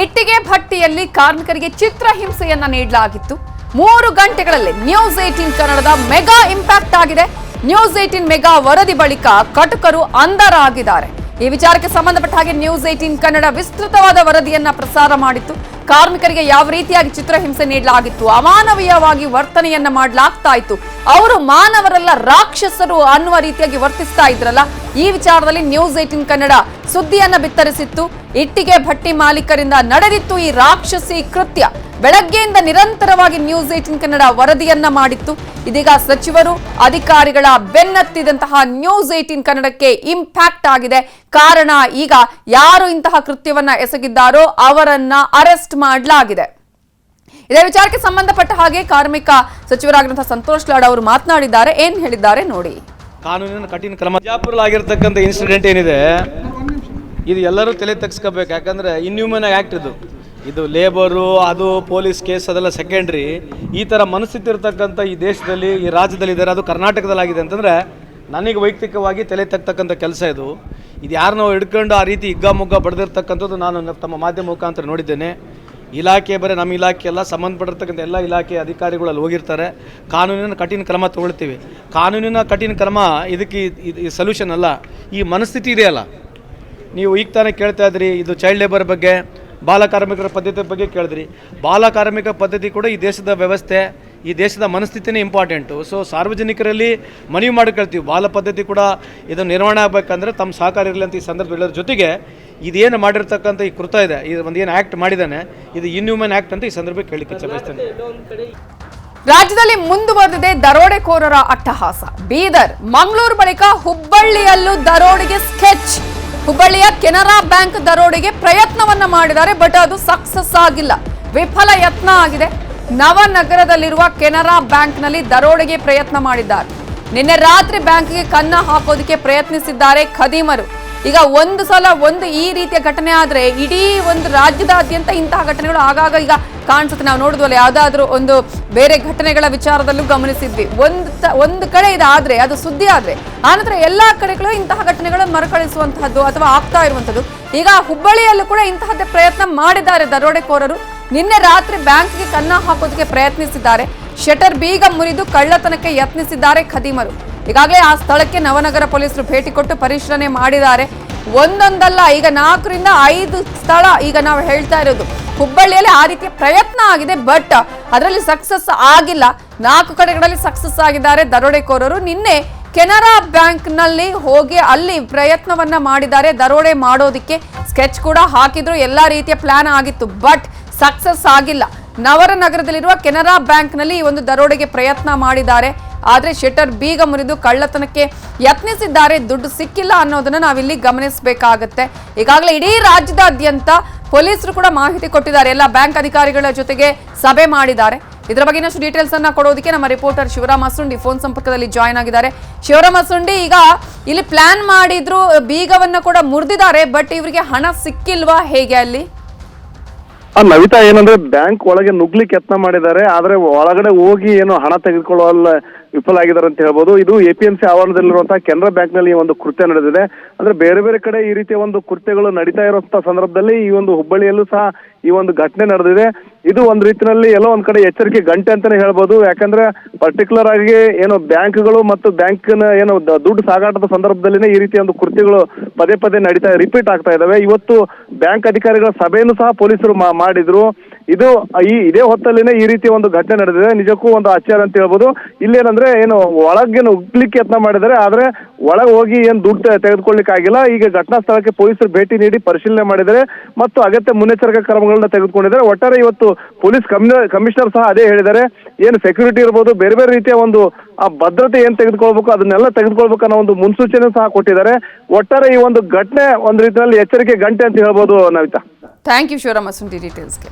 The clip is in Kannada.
ಇಟ್ಟಿಗೆ ಭಟ್ಟಿಯಲ್ಲಿ ಕಾರ್ಮಿಕರಿಗೆ ಚಿತ್ರಹಿಂಸೆಯನ್ನ ನೀಡಲಾಗಿತ್ತು. ಮೂರು ಗಂಟೆಗಳಲ್ಲಿ ನ್ಯೂಸ್ ಏಟೀನ್ ಕನ್ನಡದ ಮೆಗಾ ಇಂಪ್ಯಾಕ್ಟ್ ಆಗಿದೆ. ನ್ಯೂಸ್ ಏಟೀನ್ ಮೆಗಾ ವರದಿ ಬಳಿಕ ಕಟುಕರು ಅಂಧರಾಗಿದ್ದಾರೆ. ಈ ವಿಚಾರಕ್ಕೆ ಸಂಬಂಧಪಟ್ಟ ಹಾಗೆ ನ್ಯೂಸ್ ಏಟೀನ್ ಕನ್ನಡ ವಿಸ್ತೃತವಾದ ವರದಿಯನ್ನ ಪ್ರಸಾರ ಮಾಡಿತ್ತು. ಕಾರ್ಮಿಕರಿಗೆ ಯಾವ ರೀತಿಯಾಗಿ ಚಿತ್ರಹಿಂಸೆ ನೀಡಲಾಗಿತ್ತು? ಅಮಾನವೀಯವಾಗಿ ವರ್ತನೆಯನ್ನ ಮಾಡಲಾಗ್ತಾ ಇತ್ತು. ಅವರು ಮಾನವರಲ್ಲ ರಾಕ್ಷಸರು ಅನ್ನುವ ರೀತಿಯಾಗಿ ವರ್ತಿಸ್ತಾ ಇದ್ರಲ್ಲ? ಈ ವಿಚಾರದಲ್ಲಿ ನ್ಯೂಸ್ ಏಟಿನ್ ಕನ್ನಡ ಸುದ್ದಿಯನ್ನ ಬಿತ್ತರಿಸಿತ್ತು. ಇಟ್ಟಿಗೆ ಭಟ್ಟಿ ಮಾಲೀಕರಿಂದ ನಡೆದಿತ್ತು ಈ ರಾಕ್ಷಸಿ ಕೃತ್ಯ. ಬೆಳಗ್ಗೆಯಿಂದ ನಿರಂತರವಾಗಿ ನ್ಯೂಸ್ ಏಟಿನ್ ಕನ್ನಡ ವರದಿಯನ್ನ ಮಾಡಿತ್ತು. ಇದೀಗ ಸಚಿವರು, ಅಧಿಕಾರಿಗಳ ಬೆನ್ನತ್ತಿದಂತಹ ನ್ಯೂಸ್ ಏಟಿನ್ ಕನ್ನಡಕ್ಕೆ ಇಂಪ್ಯಾಕ್ಟ್ ಆಗಿದೆ. ಕಾರಣ ಈಗ ಯಾರು ಇಂತಹ ಕೃತ್ಯವನ್ನ ಎಸಗಿದ್ದಾರೋ ಅವರನ್ನ ಅರೆಸ್ಟ್ ಮಾಡಲಾಗಿದೆ. ಇದೇ ವಿಚಾರಕ್ಕೆ ಸಂಬಂಧಪಟ್ಟ ಹಾಗೆ ಕಾರ್ಮಿಕ ಸಚಿವರಾಗಿರುವಂತಹ ಸಂತೋಷ್ ಲಾಡ್ ಅವರು ಮಾತನಾಡಿದ್ದಾರೆ. ಏನ್ ಹೇಳಿದ್ದಾರೆ ನೋಡಿ. ಕಾನೂನಿನ ಕಠಿಣ ಕ್ರಮ ಆಗಿರ್ತಕ್ಕಂಥ ಇನ್ಸಿಡೆಂಟ್ ಏನಿದೆ, ಇದು ಎಲ್ಲರೂ ತಲೆ ತಗ್ಸ್ಕೋಬೇಕು. ಯಾಕಂದ್ರೆ ಇನ್ಹ್ಯೂಮನ್ ಆಕ್ಟ್ ಇದು. ಇದು ಲೇಬರು ಅದು ಪೊಲೀಸ್ ಕೇಸ್ ಅದೆಲ್ಲ ಸೆಕೆಂಡ್ರಿ ಈ ಥರ ಮನಸ್ಥಿತಿ ಇರ್ತಕ್ಕಂಥ ಈ ದೇಶದಲ್ಲಿ, ಈ ರಾಜ್ಯದಲ್ಲಿ ಇದ್ದಾರೆ, ಅದು ಕರ್ನಾಟಕದಲ್ಲಾಗಿದೆ ಅಂತಂದರೆ ನನಗೆ ವೈಯಕ್ತಿಕವಾಗಿ ತಲೆ ತಗ್ತಕ್ಕಂಥ ಕೆಲಸ ಇದು. ಇದು ಯಾರನ್ನೋ ಹಿಡ್ಕೊಂಡು ಆ ರೀತಿ ಹಿಗ್ಗಾಮುಗ್ಗ ಬಡ್ದಿರ್ತಕ್ಕಂಥದ್ದು ನಾನು ತಮ್ಮ ಮಾಧ್ಯಮ ಮುಖಾಂತರ ನೋಡಿದ್ದೇನೆ. ಇಲಾಖೆ ಬರೀ ನಮ್ಮ ಇಲಾಖೆ ಎಲ್ಲ ಸಂಬಂಧಪಟ್ಟಿರ್ತಕ್ಕಂಥ ಎಲ್ಲ ಇಲಾಖೆ ಅಧಿಕಾರಿಗಳು ಅಲ್ಲಿ ಹೋಗಿರ್ತಾರೆ. ಕಾನೂನಿನ ಕಠಿಣ ಕ್ರಮ ತಗೊಳ್ತೀವಿ. ಕಾನೂನಿನ ಕಠಿಣ ಕ್ರಮ ಇದಕ್ಕೆ ಇದು- ಈ ಸೊಲ್ಯೂಷನ್ ಅಲ್ಲ. ಈ ಮನಸ್ಥಿತಿ ಇದೆಯಲ್ಲ ನೀವು ಈಗ ತಾನೇ ಕೇಳ್ತಾ ಇದ್ರಿ, ಇದು ಚೈಲ್ಡ್ ಲೇಬರ್ ಬಗ್ಗೆ ಬಾಲ ಕಾರ್ಮಿಕರ ಪದ್ಧತಿ ಬಗ್ಗೆ ಕೇಳಿದ್ರಿ. ಬಾಲಕಾರ್ಮಿಕ ಪದ್ಧತಿ ಕೂಡ ಈ ದೇಶದ ವ್ಯವಸ್ಥೆ ಈ ದೇಶದ ಮನಸ್ಥಿತಿನೇ ಇಂಪಾರ್ಟೆಂಟು ಸೊ ಸಾರ್ವಜನಿಕರಲ್ಲಿ ಮನವಿ ಮಾಡ್ಕೊಳ್ತೀವಿ ಬಾಲ ಪದ್ಧತಿ ಕೂಡ ಇದು ನಿರ್ವಹಣೆ ಆಗಬೇಕಂದ್ರೆ ತಮ್ಮ ಸಹಕಾರ ಇರಲಿ ಅಂತ ಈ ಸಂದರ್ಭ ಹೇಳೋದ್ರ ಜೊತೆಗೆ ಇದೇನು ಮಾಡಿರ್ತಕ್ಕಂಥ ಈ ಕೃತ ಇದೆ. ಇದು ಒಂದು ಏನು ಆ್ಯಕ್ಟ್ ಮಾಡಿದ್ದಾನೆ ಇದು ಇನ್ಹ್ಯೂಮನ್ ಆ್ಯಕ್ಟ್ ಅಂತ ಈ ಸಂದರ್ಭಕ್ಕೆ ಕೇಳಲಿಕ್ಕೆ ಇಚ್ಛೆ ಬಯಸ್ತೇನೆ. ರಾಜ್ಯದಲ್ಲಿ ಮುಂದುವರೆದಿದೆ ದರೋಡೆಕೋರರ ಅಟ್ಟಹಾಸ. ಬೀದರ್ ಮಂಗಳೂರು ಬಳಿಕ ಹುಬ್ಬಳ್ಳಿಯಲ್ಲೂ ದರೋಡೆಗೆ ಸ್ಕೆಚ್ ಹುಬ್ಬಳ್ಳಿಯ ಕೆನರಾ ಬ್ಯಾಂಕ್ ದರೋಡೆಗೆ ಪ್ರಯತ್ನವನ್ನ ಮಾಡಿದ್ದಾರೆ ಬಟ್ ಅದು ಸಕ್ಸಸ್ ಆಗಿಲ್ಲ. ವಿಫಲ ಯತ್ನ ಆಗಿದೆ. ನವನಗರದಲ್ಲಿರುವ ಕೆನರಾ ಬ್ಯಾಂಕ್ನಲ್ಲಿ ದರೋಡೆಗೆ ಪ್ರಯತ್ನ ಮಾಡಿದ್ದಾರೆ. ನಿನ್ನೆ ರಾತ್ರಿ ಬ್ಯಾಂಕ್ಗೆ ಕನ್ನ ಹಾಕೋದಕ್ಕೆ ಪ್ರಯತ್ನಿಸಿದ್ದಾರೆ ಖದೀಮರು. ಈಗ ಒಂದು ಸಲ ಒಂದು ಈ ರೀತಿಯ ಘಟನೆ ಆದ್ರೆ ಇಡೀ ಒಂದು ರಾಜ್ಯದಾದ್ಯಂತ ಇಂತಹ ಘಟನೆಗಳು ಆಗಾಗ ಈಗ ಕಾಣಿಸುತ್ತೆ. ನಾವು ನೋಡಿದ್ವಲ್ಲ, ಯಾವ್ದಾದ್ರೂ ಒಂದು ಬೇರೆ ಘಟನೆಗಳ ವಿಚಾರದಲ್ಲೂ ಗಮನಿಸಿದ್ವಿ. ಒಂದು ಒಂದು ಕಡೆ ಇದಾದ್ರೆ, ಅದು ಸುದ್ದಿ ಆದ್ರೆ, ಆನಂತರ ಎಲ್ಲಾ ಕಡೆಗಳು ಇಂತಹ ಘಟನೆಗಳನ್ನು ಮರುಕಳಿಸುವಂತಹದ್ದು ಅಥವಾ ಆಗ್ತಾ ಇರುವಂತದ್ದು ಈಗ ಹುಬ್ಬಳ್ಳಿಯಲ್ಲೂ ಕೂಡ ಇಂತಹದ್ದೇ ಪ್ರಯತ್ನ ಮಾಡಿದ್ದಾರೆ ದರೋಡೆಕೋರರು. ನಿನ್ನೆ ರಾತ್ರಿ ಬ್ಯಾಂಕ್ಗೆ ಕನ್ನ ಹಾಕೋದಕ್ಕೆ ಪ್ರಯತ್ನಿಸಿದ್ದಾರೆ. ಶಟರ್ ಬೀಗ ಮುರಿದು ಕಳ್ಳತನಕ್ಕೆ ಯತ್ನಿಸಿದ್ದಾರೆ ಖದೀಮರು. ಈಗಾಗಲೇ ಆ ಸ್ಥಳಕ್ಕೆ ನವನಗರ ಪೊಲೀಸರು ಭೇಟಿ ಕೊಟ್ಟು ಪರಿಶೀಲನೆ ಮಾಡಿದ್ದಾರೆ. ಒಂದೊಂದಲ್ಲ, ಈಗ ನಾಲ್ಕರಿಂದ ಐದು ಸ್ಥಳ ಈಗ ನಾವು ಹೇಳ್ತಾ ಇರೋದು. ಹುಬ್ಬಳ್ಳಿಯಲ್ಲಿ ಆ ರೀತಿಯ ಪ್ರಯತ್ನ ಆಗಿದೆ, ಬಟ್ ಅದರಲ್ಲಿ ಸಕ್ಸಸ್ ಆಗಿಲ್ಲ. ನಾಲ್ಕು ಕಡೆಗಳಲ್ಲಿ ಸಕ್ಸಸ್ ಆಗಿದ್ದಾರೆ ದರೋಡೆಕೋರರು. ನಿನ್ನೆ ಕೆನರಾ ಬ್ಯಾಂಕ್ನಲ್ಲಿ ಹೋಗಿ ಅಲ್ಲಿ ಪ್ರಯತ್ನವನ್ನ ಮಾಡಿದ್ದಾರೆ. ದರೋಡೆ ಮಾಡೋದಿಕ್ಕೆ ಸ್ಕೆಚ್ ಕೂಡ ಹಾಕಿದ್ರು. ಎಲ್ಲಾ ರೀತಿಯ ಪ್ಲಾನ್ ಆಗಿತ್ತು. ಬಟ್ ಸಕ್ಸಸ್ ಆಗಿಲ್ಲ. ನವರನಗರದಲ್ಲಿರುವ ಕೆನರಾ ಬ್ಯಾಂಕ್ನಲ್ಲಿ ಈ ಒಂದು ದರೋಡೆಗೆ ಪ್ರಯತ್ನ ಮಾಡಿದ್ದಾರೆ. ಆದರೆ ಶೆಟರ್ ಬೀಗ ಮುರಿದು ಕಳ್ಳತನಕ್ಕೆ ಯತ್ನಿಸಿದ್ದಾರೆ. ದುಡ್ಡು ಸಿಕ್ಕಿಲ್ಲ ಅನ್ನೋದನ್ನ ನಾವಿಲ್ಲಿ ಗಮನಿಸಬೇಕಾಗತ್ತೆ. ಈಗಾಗಲೇ ಇಡೀ ರಾಜ್ಯದಾದ್ಯಂತ ಪೊಲೀಸರು ಕೂಡ ಮಾಹಿತಿ ಕೊಟ್ಟಿದ್ದಾರೆ. ಎಲ್ಲ ಬ್ಯಾಂಕ್ ಅಧಿಕಾರಿಗಳ ಜೊತೆಗೆ ಸಭೆ ಮಾಡಿದ್ದಾರೆ. ಇದರ ಬಗ್ಗೆ ಇನ್ನಷ್ಟು ಡೀಟೇಲ್ಸ್ ಅನ್ನ ಕೊಡೋದಕ್ಕೆ ನಮ್ಮ ರಿಪೋರ್ಟರ್ ಶಿವರಾಮ ಸುಂಡಿ ಫೋನ್ ಸಂಪರ್ಕದಲ್ಲಿ ಜಾಯ್ನ್ ಆಗಿದ್ದಾರೆ. ಶಿವರಾಮ ಸುಂಡಿ, ಈಗ ಇಲ್ಲಿ ಪ್ಲಾನ್ ಮಾಡಿದ್ರು, ಬೀಗವನ್ನ ಕೂಡ ಮುರಿದಿದ್ದಾರೆ ಬಟ್ ಇವರಿಗೆ ಹಣ ಸಿಕ್ಕಿಲ್ವಾ? ಹೇಗೆ ಅಲ್ಲಿ? ನವಿತಾ ಏನಂದ್ರೆ ಬ್ಯಾಂಕ್ ಒಳಗೆ ನುಗ್ಲಿಕ್ಕೆ ಯತ್ನ ಮಾಡಿದ್ದಾರೆ, ಆದ್ರೆ ಒಳಗಡೆ ಹೋಗಿ ಏನು ಹಣ ತೆಗೆದುಕೊಳ್ಳುವಲ್ಲ ವಿಫಲ ಆಗಿದ್ದಾರೆ ಅಂತ ಹೇಳ್ಬೋದು. ಇದು ಎ ಪಿ ಎಂ ಸಿ ಆವರಣದಲ್ಲಿರುವಂತಹ ಕೆನರಾ ಬ್ಯಾಂಕ್ನಲ್ಲಿ ಒಂದು ಕೃತ್ಯ ನಡೆದಿದೆ. ಅಂದ್ರೆ ಬೇರೆ ಬೇರೆ ಕಡೆ ಈ ರೀತಿಯ ಒಂದು ಕೃತ್ಯಗಳು ನಡೀತಾ ಇರುವಂತಹ ಸಂದರ್ಭದಲ್ಲಿ ಈ ಒಂದು ಹುಬ್ಬಳ್ಳಿಯಲ್ಲೂ ಸಹ ಈ ಒಂದು ಘಟನೆ ನಡೆದಿದೆ. ಇದು ಒಂದು ರೀತಿಯಲ್ಲಿ ಎಲ್ಲೋ ಒಂದ್ ಕಡೆ ಎಚ್ಚರಿಕೆ ಗಂಟೆ ಅಂತಾನೆ ಹೇಳ್ಬೋದು. ಯಾಕಂದ್ರೆ ಪರ್ಟಿಕ್ಯುಲರ್ ಆಗಿ ಏನು ಬ್ಯಾಂಕ್ಗಳು ಮತ್ತು ಬ್ಯಾಂಕ್ನ ಏನು ದ- ದುಡ್ಡು ಸಾಗಾಟದ ಸಂದರ್ಭದಲ್ಲಿನೇ ಈ ರೀತಿ ಒಂದು ಕೃತ್ಯಗಳು ಪದೇ ಪದೇ ನಡೀತಾ ರಿಪೀಟ್ ಆಗ್ತಾ ಇದಾವೆ. ಇವತ್ತು ಬ್ಯಾಂಕ್ ಅಧಿಕಾರಿಗಳ ಸಭೆಯನ್ನು ಸಹ ಪೊಲೀಸರು ಮಾಡಿದ್ರು. ಇದು ಈ, ಇದೇ ಹೊತ್ತಲ್ಲಿನೇ ಈ ರೀತಿ ಒಂದು ಘಟನೆ ನಡೆದಿದೆ. ನಿಜಕ್ಕೂ ಒಂದು ಆಶ್ಚರ್ಯ ಅಂತ ಹೇಳ್ಬೋದು. ಇಲ್ಲೇನಂದ್ರೆ ಏನು ಒಳಗೆ ಉಗ್ಲಿಕ್ಕೆ ಯತ್ನ ಮಾಡಿದ್ದಾರೆ. ಆದ್ರೆ ಒಳಗೆ ಹೋಗಿ ಏನು ದುಡ್ಡು ತೆಗೆದುಕೊಳ್ಳಿಕ್ ಆಗಿಲ್ಲ. ಈಗ ಘಟನಾ ಸ್ಥಳಕ್ಕೆ ಪೊಲೀಸರು ಭೇಟಿ ನೀಡಿ ಪರಿಶೀಲನೆ ಮಾಡಿದ್ದಾರೆ ಮತ್ತು ಅಗತ್ಯ ಮುನ್ನೆಚ್ಚರಿಕಾ ಕ್ರಮಗಳನ್ನ ತೆಗೆದುಕೊಂಡಿದ್ದಾರೆ ಒಟ್ಟಾರೆ ಇವತ್ತು ಪೊಲೀಸ್ ಕಮಿಷನರ್ ಸಹ ಅದೇ ಹೇಳಿದ್ದಾರೆ. ಏನು ಸೆಕ್ಯೂರಿಟಿ ಇರ್ಬೋದು, ಬೇರೆ ಬೇರೆ ರೀತಿಯ ಒಂದು, ಆ ಭದ್ರತೆ ಏನ್ ತೆಗೆದುಕೊಳ್ಬೇಕು, ಅದನ್ನೆಲ್ಲ ತೆಗೆದುಕೊಳ್ಬೇಕು ಅನ್ನೋ ಒಂದು ಮುನ್ಸೂಚನೆ ಸಹ ಕೊಟ್ಟಿದ್ದಾರೆ. ಒಟ್ಟಾರೆ ಈ ಒಂದು ಘಟನೆ ಒಂದು ರೀತಿಯಲ್ಲಿ ಎಚ್ಚರಿಕೆ ಗಂಟೆ ಅಂತ ಹೇಳ್ಬೋದು ನವಿತಾ. Thank you Shivarama Sundi ಡೀಟೇಲ್ಸ್ಗೆ